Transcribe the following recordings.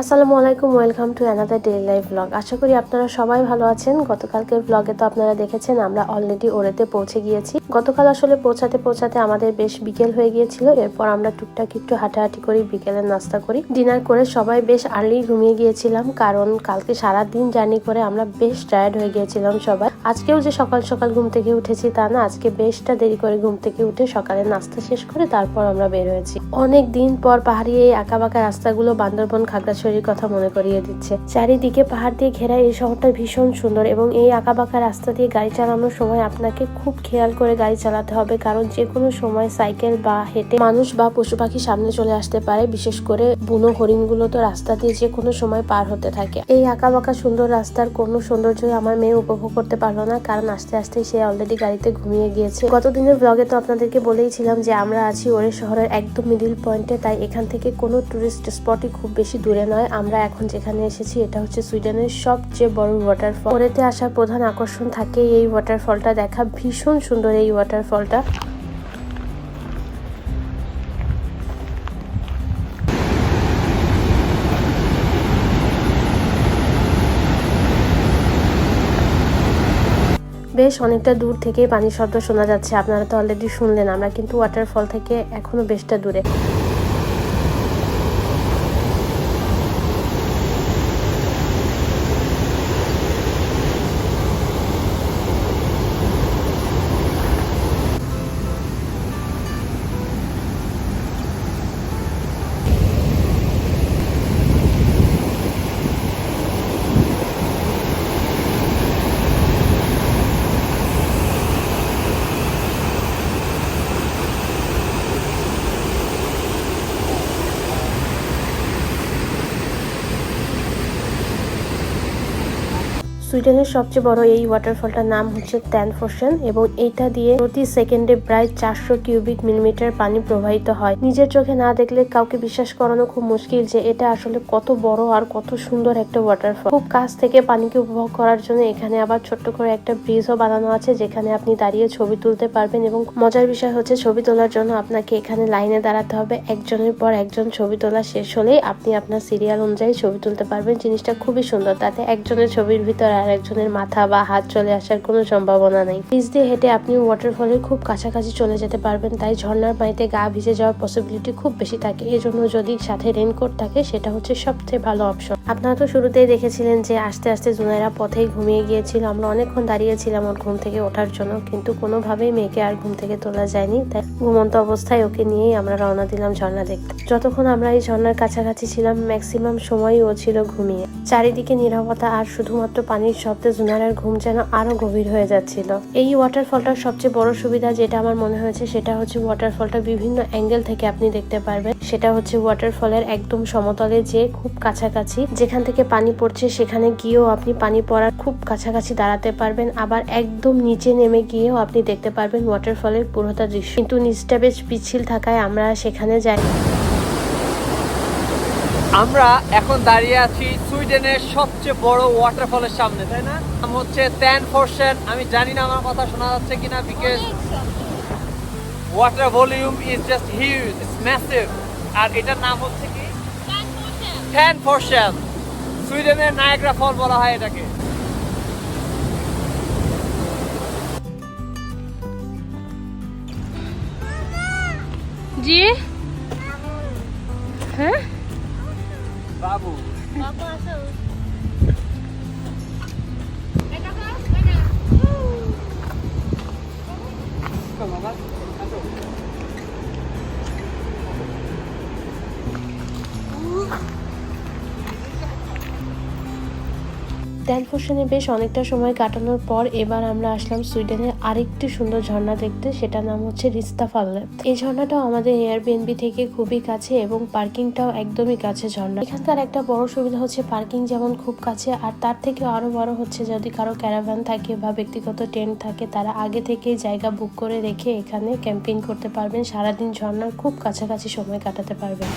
আসসালামু আলাইকুম welcome to another daily life blog আশা করি আপনারা সবাই ভালো আছেন। গতকালকের ব্লগে তো আপনারা দেখেছেন, আমরা অলরেডি ওরেতে পৌঁছে গিয়েছি। গতকাল আসলে পৌঁছাতে পৌঁছাতে আমাদের বেশ বিকেল হয়ে গিয়েছিল। এরপর আমরা টুকটাক একটু হাঁটাহাঁটি করি, বিকেলের নাস্তা করি। ডিনার করে সবাই বেশ আর্লি ঘুমিয়ে গিয়েছিলাম, কারণ কালকে সারা দিন জার্নি করে আমরা বেশ টায়ার্ড হয়ে গিয়েছিলাম সবাই। আজকেও যে সকাল সকাল ঘুম থেকে উঠেছি তা না, আজকে বেশটা দেরি করে ঘুম থেকে উঠে সকালে নাস্তা শেষ করে তারপর আমরা বের হয়েছি। অনেক দিন পর পাহাড়ি এই আঁকা আঁকাবাঁকা রাস্তাগুলো বান্দরবন খাগড়াছড়ির কথা মনে করিয়ে দিচ্ছে। চারিদিকে পাহাড় দিয়ে ঘেরা এই শহরটা ভীষণ সুন্দর এবং এই আঁকাবাঁকা রাস্তা দিয়ে গাড়ি চালানোর সময় আপনাকে খুব খেয়াল করে গাড়ি চালাতে হবে, কারণ যে কোনো সময় সাইকেল বা হেঁটে মানুষ বা পশু পাখি সামনে চলে আসতে পারে, বিশেষ করে বুনো হরিণগুলো তো রাস্তা দিয়ে যে কোনো সময় পার হতে থাকে। এই আঁকাবাঁকা সুন্দর রাস্তার কোনো সৌন্দর্য আমার মেয়ে উপভোগ করতে পারল না, কারণ আস্তে আস্তে সে অলরেডি গাড়িতে ঘুমিয়ে গিয়েছে। গতদিনের ব্লগে তো আপনাদেরকে বলেই ছিলাম যে আমরা আছি ওরে শহরের একদম মিডিল পয়েন্টে তাই এখান থেকে কোনো টুরিস্ট স্পটই খুব বেশি দূরে নয়। আমরা এখন যেখানে এসেছি, এটা হচ্ছে সুইডেনের সবচেয়ে বড় ওয়াটারফল ওরেতে আসার প্রধান আকর্ষণ থাকে এই ওয়াটারফলটা দেখা। ভীষণ সুন্দর এই ওয়াটারফলটা বেশ অনেকটা দূর থেকে পানির শব্দ শোনা যাচ্ছে। আপনারা তো অলরেডি শুনলেন, আমরা কিন্তু ওয়াটারফল থেকে এখনও বেশটা দূরে। সুইডেনের সবচেয়ে বড় এই ওয়াটারফলটার নাম হচ্ছে ট্যানফোর্সেন এবং এটা দিয়ে প্রতি সেকেন্ডে প্রায় চারশো কিউবিক মিলিমিটার পানি প্রবাহিত হয়। নিজের চোখে না দেখলে কাউকে বিশ্বাস করানো খুব মুশকিল যে এটা আসলে কত বড় আর কত সুন্দর একটা ওয়াটারফল খুব কাছ থেকে পানিকে উপভোগ করার জন্য এখানে আবার ছোট্ট করে একটা ব্রিজও বানানো আছে, যেখানে আপনি দাঁড়িয়ে ছবি তুলতে পারবেন এবং মজার বিষয় হচ্ছে ছবি তোলার জন্য আপনাকে এখানে লাইনে দাঁড়াতে হবে। একজনের পর একজন ছবি তোলা শেষ হলেই আপনি আপনার সিরিয়াল অনুযায়ী ছবি তুলতে পারবেন। জিনিসটা খুবই সুন্দর, তাতে একজনের ছবির ভিতর আর একজনের মাথা বা হাত চলে আসার কোনো সম্ভাবনা নেই। ব্রিজ দিয়ে হেঁটে আপনি ওয়াটারফলের খুব কাছাকাছি চলে যেতে পারবেন, তাই ঝর্ণার পানিতে গা ভিজে যাওয়ার পসিবিলিটি খুব বেশি থাকে। এই জন্য যদি সাথে রেনকোট থাকে, সেটা হচ্ছে সবচেয়ে ভালো অপশন আপনারা তো শুরুতেই দেখেছিলেন যে আস্তে আস্তে জুনাইরা পথেই ঘুমিয়ে গিয়েছিল। আমরা অনেকক্ষণ দাঁড়িয়েছিলাম ওর ঘুম থেকে ওঠার জন্য, কিন্তু কোনোভাবেই মেয়েকে আর ঘুম থেকে তোলা যায়নি। তাই ঘুমন্ত অবস্থায় ওকে নিয়েই আমরা রওনা দিলাম ঝর্ণা দেখতে। যতক্ষণ আমরা এই ঝর্ণার কাছাকাছি ছিলাম ম্যাক্সিমাম সময়ই ও ছিল ঘুমিয়ে। চারিদিকে নিরাপত্তা আর শুধুমাত্র পানির শব্দে জুনারার ঘুম যেন আরও গভীর হয়ে যাচ্ছিল। এই ওয়াটারফলটার সবচেয়ে বড় সুবিধা যেটা আমার মনে হয়েছে, সেটা হচ্ছে ওয়াটারফলটা বিভিন্ন অ্যাঙ্গেল থেকে আপনি দেখতে পারবেন। সেটা হচ্ছে ওয়াটারফলের একদম সমতলে যে খুব কাছাকাছি যেখান থেকে পানি পড়ছে, সেখানে গিয়েও আপনি পানি পড়ার খুব কাছাকাছি দাঁড়াতে পারবেন। আবার একদম নিচে নেমে গিয়েও আপনি দেখতে পারবেন ওয়াটারফলের পুরোটা দৃশ্য। কিন্তু নিচটা বেশ পিছিল থাকায় আমরা সেখানে যাই আমরা এখন দাঁড়িয়ে আছি সুইডেনের সবচেয়ে বড় ওয়াটারফলের সামনে, তাই না? নাম হচ্ছে ট্যান ফোর্সেন আমি জানি না আমার কথা শোনা যাচ্ছে কিনা because water volume is just huge it's massive আর এটার নাম হচ্ছে কি? ট্যান ফোর্সেন সুইডেনের নায়গ্রা ফল বলা হয় এটাকে। জি? হ্যাঁ? বাবু ড্যানফোর্শনে বেশ অনেকটা সময় কাটানোর পর এবার আমরা আসলাম সুইডেনের আরেকটি সুন্দর ঝর্ণা দেখতে সেটা নাম হচ্ছে রিস্তা ফাল্লে এই ঝর্ণাটাও আমাদের এয়ারবিএনবি থেকে খুবই কাছে এবং পার্কিংটাও একদমই কাছে ঝর্ণা। এখানকার একটা বড় সুবিধা হচ্ছে পার্কিং যেমন খুব কাছে, আর তার থেকে আরও বড় হচ্ছে যদি কারও ক্যারাভ্যান থাকে বা ব্যক্তিগত টেন্ট থাকে, তারা আগে থেকেই জায়গা বুক করে রেখে এখানে ক্যাম্পিং করতে পারবেন। সারাদিন ঝর্ণার খুব কাছাকাছি সময় কাটাতে পারবেন।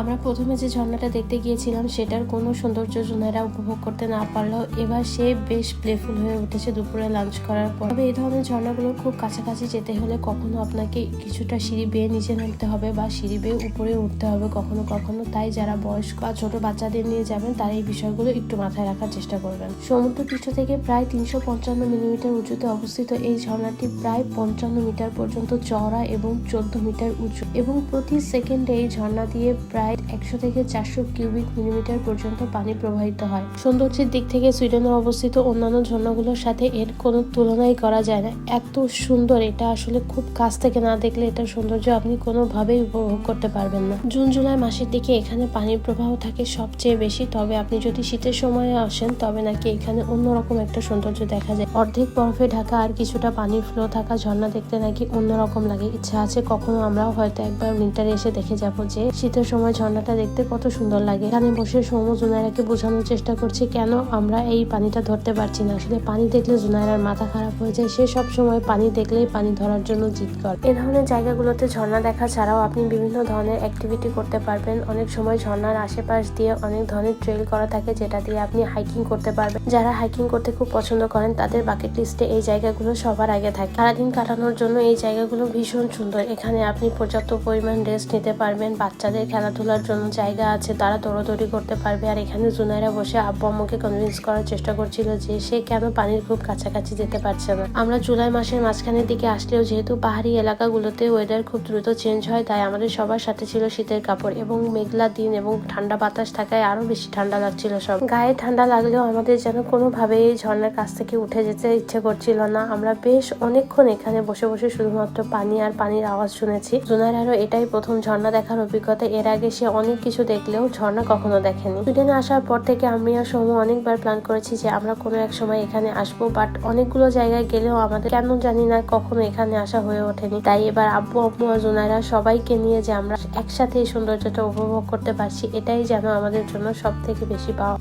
আমরা প্রথমে যে ঝর্ণাটা দেখতে গিয়েছিলাম, সেটার কোনো সৌন্দর্য জুনাইরা উপভোগ করতে না পারলেও এবার সে বেশ প্লেফুল হয়ে উঠেছে দুপুরে লাঞ্চ করার পর। তবে এই ধরনের ঝর্ণাগুলোর খুব কাছাকাছি যেতে হলে কখনো আপনাকে কিছুটা সিঁড়ি বেয়ে নিচে নামতে হবে বা সিঁড়ি বেয়ে উপরে উঠতে হবে কখনো কখনো। তাই যারা বয়স্ক বা ছোট বাচ্চাদের নিয়ে যাবেন, তারা এই বিষয়গুলো একটু মাথায় রাখার চেষ্টা করবেন। সমুদ্র পৃষ্ঠ থেকে প্রায় তিনশো পঞ্চান্ন মিলিমিটার উঁচুতে অবস্থিত এই ঝর্ণাটি প্রায় পঞ্চান্ন মিটার পর্যন্ত চওড়া এবং চোদ্দ মিটার উঁচু। এবং প্রতি সেকেন্ডে এই ঝর্ণা দিয়ে প্রায় একশো থেকে চারশো কিউবিক মিলিমিটার পর্যন্ত পানি প্রবাহিত হয়। সৌন্দর্যের দিক থেকে সুইডেনে অবস্থিত অন্যান্য ঝর্ণাগুলোর সাথে এর কোনো তুলনাই করা যায় না। এত সুন্দর, এটা আসলে খুব কাছ থেকে না দেখলে এটার সৌন্দর্য আপনি কোনোভাবেই উপভোগ করতে পারবেন না। জুন, জুলাই মাসের দিকে এখানে পানির প্রবাহ থাকে সবচেয়ে বেশি, তবে আপনি যদি শীতের সময়ে আসেন, তবে নাকি এখানে অন্যরকম একটা সৌন্দর্য দেখা যায়। অর্ধেক বরফে ঢাকা আর কিছুটা পানির ফ্লো থাকা ঝর্ণা দেখতে নাকি অন্যরকম লাগে। ইচ্ছা আছে কখনো আমরাও হয়তো একবার উইন্টারে এসে দেখে যাব যে, শীতের সময় ঝর্ণাটা দেখতে কত সুন্দর লাগে। এখানে বসে সৌম্য জুনাইরাকে বোঝানোর চেষ্টা করছি, কেন আমরা এই পানিটা ধরতে পারছি না? আসলে পানি দেখলে জুনাইরার মাথা খারাপ হয়ে যায়, সে সব সময় পানি দেখলেই পানি ধরার জন্য জিদ করে। এ ধরনের জায়গাগুলোতে ঝর্ণা দেখা ছাড়াও আপনি বিভিন্ন ধরনের অ্যাক্টিভিটি করতে পারবেন। অনেক সময় ঝর্ণার আশেপাশ দিয়ে অনেক ধরনের ট্রেল করা থাকে, যেটা দিয়ে আপনি হাইকিং করতে পারবেন। যারা হাইকিং করতে খুব পছন্দ করেন, তাদের বাকেট লিস্টে এই জায়গাগুলো সবার আগে থাকে। সারাদিন কাটানোর জন্য এই জায়গাগুলো ভীষণ সুন্দর। এখানে আপনি পর্যাপ্ত পরিমাণ রেস্ট নিতে পারবেন, বাচ্চাদের খেলাধুলার জন্য জায়গা আছে, তারা দৌড়াদৌড়ি করতে পারবে। আর এখানে জুনাইরা বসে আব্বু আম্মুকে কনভিন্স করার চেষ্টা করছিল যে সে কেন পানির খুব কাছাকাছি যেতে পারছে না। আমরা জুলাই মাসের মাঝখানের দিকে আসলেও যেহেতু পাহাড়ি এলাকাগুলোতে ওয়েদার খুব দ্রুত চেঞ্জ হয়, তাই আমাদের সবার সাথে ছিল শীতের কাপড় এবং মেঘলা দিন এবং ঠান্ডা বাতাস থাকায় আরও বেশি ঠান্ডা লাগছিল সব। গায়ে ঠান্ডা লাগলেও আমাদের যেন কোনোভাবেই এই ঝর্ণার কাছ থেকে উঠে যেতে ইচ্ছে করছিল না। আমরা বেশ অনেকক্ষণ এখানে বসে বসে শুধুমাত্র পানি আর পানির আওয়াজ শুনেছি। জুনাইরারও এটাই প্রথম ঝর্ণা দেখার অভিজ্ঞতা। এর আগে সে অনেক কিছু দেখলেও ঝর্ণা কখনো দেখেনি। সুইডেনে আসার পর থেকে আমি আর সমু অনেকবার প্ল্যান করেছি যে আমরা কোনো এক সময় এখানে আসব বাট অনেকগুলো জায়গায় গেলেও আমাদের কেন জানি না কখনো এখানে আসা হয়ে ওঠেনি। তাই এবার আব্বু আব্বু আর জোনারা সবাইকে নিয়ে যে আমরা একসাথে এই সৌন্দর্যটা উপভোগ করতে পারছি, এটাই যেন আমাদের জন্য সব থেকে বেশি পাওয়া।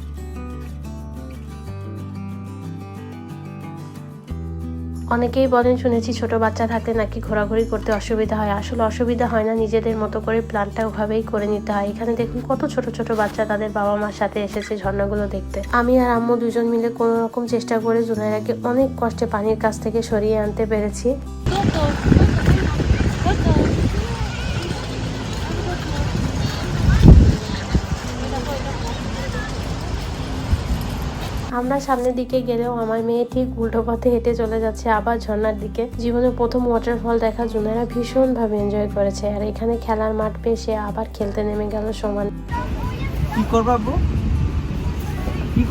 অনেকেই বলেন, শুনেছি ছোট বাচ্চা থাকলে নাকি ঘোরাঘুরি করতে অসুবিধা হয়। আসলে অসুবিধা হয় না, নিজেদের মতো করে প্ল্যানটা ওভাবেই করে নিতে হয়। এখানে দেখুন, কত ছোট ছোট বাচ্চা তাদের বাবা মার সাথে এসেছে ঝর্ণাগুলো দেখতে। আমি আর আম্মু দুজন মিলে কোনো রকম চেষ্টা করে জুনাইরাকে অনেক কষ্টে পানির কাছ থেকে সরিয়ে আনতে পেরেছি। আমরা সামনের দিকে গেলেও আমার মেয়ে ঠিক উল্টো পথে হেঁটে চলে যাচ্ছে আবার ঝর্নার দিকে। জীবনের প্রথম ওয়াটারফল দেখা এরা ভীষণ ভাবে এনজয় করেছে। আর এখানে খেলার মাঠ পেয়ে সে আবার খেলতে নেমে গেল সমান। কি করবা কি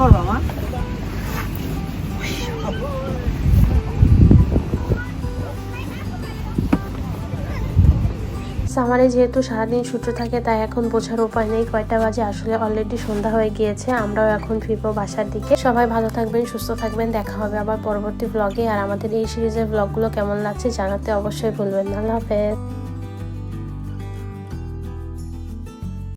সামারে যেহেতু সারাদিন সূর্য থাকে, তাই এখন বোঝার উপায় নেই। কয়টা বাজে? আসলে অলরেডি সন্ধ্যা হয়ে গিয়েছে, আমরাও এখন ফিরবো বাসার দিকে। সবাই ভালো থাকবেন, সুস্থ থাকবেন, দেখা হবে আবার পরবর্তী ব্লগে আর আমাদের এই সিরিজের ব্লগগুলো কেমন লাগছে জানাতে অবশ্যই ভুলবেন না। আল্লাহ হাফেজ।